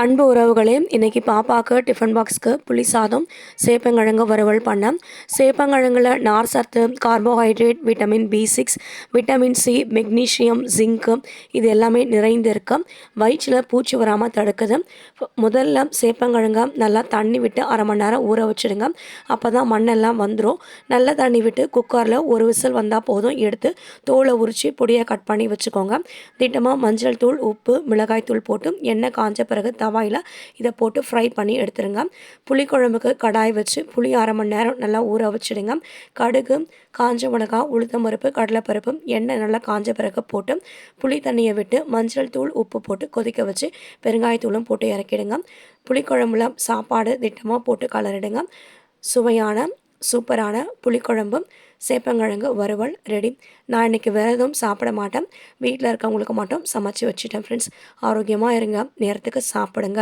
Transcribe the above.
அன்பு உறவுகளே இன்றைக்கி பாப்பாவுக்கு டிஃபன் பாக்ஸ்க்கு புளி சாதம் சேப்பங்கிழங்கு வறுவல் பண்ணேன் சேப்பங்கிழங்குல நார் சத்து carbohydrate vitamin B six vitamin C magnesium zinc இது எல்லாமே நிறைந்து இருக்கு வயிற்றில் பூச்சி வராமல் தடுக்குது. முதல்ல சேப்பங்கிழங்க நல்லா தண்ணி விட்டு அரை மணி நேரம் ஊற வச்சுடுங்க. அப்போ தான் மண்ணெல்லாம் வந்துடும் நல்லா தண்ணி விட்டு குக்கரில் ஒரு விசில் வந்தால் போதும். எடுத்து தோலை உரித்து பொடியை கட் பண்ணி வச்சுக்கோங்க. திட்டமாக மஞ்சள் தூள் உப்பு மிளகாய் தூள் போட்டு எண்ணெய் காஞ்ச பிறகு தவாயில் இதை போட்டு ஃப்ரை பண்ணி எடுத்துருங்க. புளிக்குழம்புக்கு கடாய் வச்சு புளி அரை மணி நேரம் நல்லா ஊற வச்சுடுங்க. கடுகு காஞ்ச மிளகா உளுத்தம் பருப்பு கடலைப்பருப்பு எண்ணெய் நல்லா காஞ்ச பிறகு போட்டு புளி தண்ணியை விட்டு மஞ்சள் தூள் உப்பு போட்டு கொதிக்க வச்சு பெருங்காயத்தூளும் போட்டு இறக்கிடுங்க. புளிக்குழம்புல சாப்பாடு திட்டமாக போட்டு கலரிடுங்க. சுவையான சூப்பரான புளிக்குழம்பும் சேப்பங்கிழங்கு வறுவல் ரெடி. நான் இன்றைக்கி வேறு எதுவும் சாப்பிட மாட்டேன். வீட்டில் இருக்கவங்களுக்கு மட்டும் சமைச்சு வச்சுட்டேன் ஃப்ரெண்ட்ஸ் ஆரோக்கியமாக இருங்க. நேரத்துக்கு சாப்பிடுங்க.